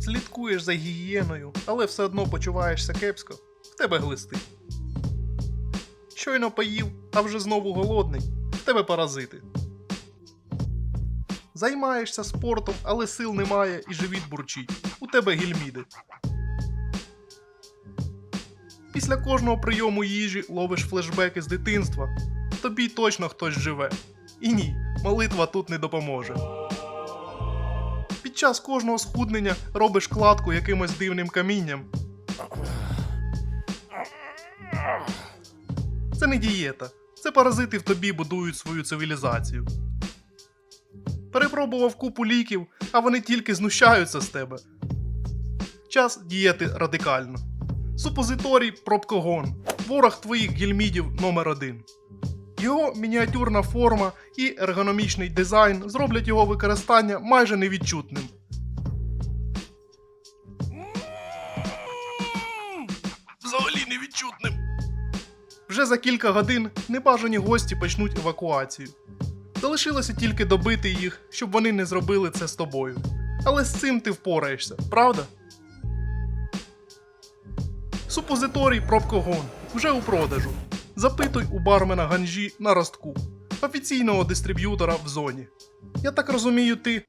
Слідкуєш за гігієною, але все одно почуваєшся кепсько, в тебе глисти. Щойно поїв, а вже знову голодний, в тебе паразити. Займаєшся спортом, але сил немає і живіт бурчить. У тебе гільміди. Після кожного прийому їжі ловиш флешбеки з дитинства. Тобі точно хтось живе. І ні, молитва тут не допоможе. Час кожного схуднення робиш кладку якимось дивним камінням. Це не дієта. Це паразити в тобі будують свою цивілізацію. Перепробував купу ліків, а вони тільки знущаються з тебе. Час діяти радикально. Супозиторій пробкогон. Ворог твоїх гельмідів номер один. Його мініатюрна форма і ергономічний дизайн зроблять його використання майже невідчутним. Невідчутним. Вже за кілька годин небажані гості почнуть евакуацію. Залишилося тільки добити їх, щоб вони не зробили це з тобою. Але з цим ти впораєшся, правда? Супозиторій пробкогон вже у продажу. Запитуй у бармена Ганжі на ростку, офіційного дистриб'ютора в зоні. Я так розумію, ти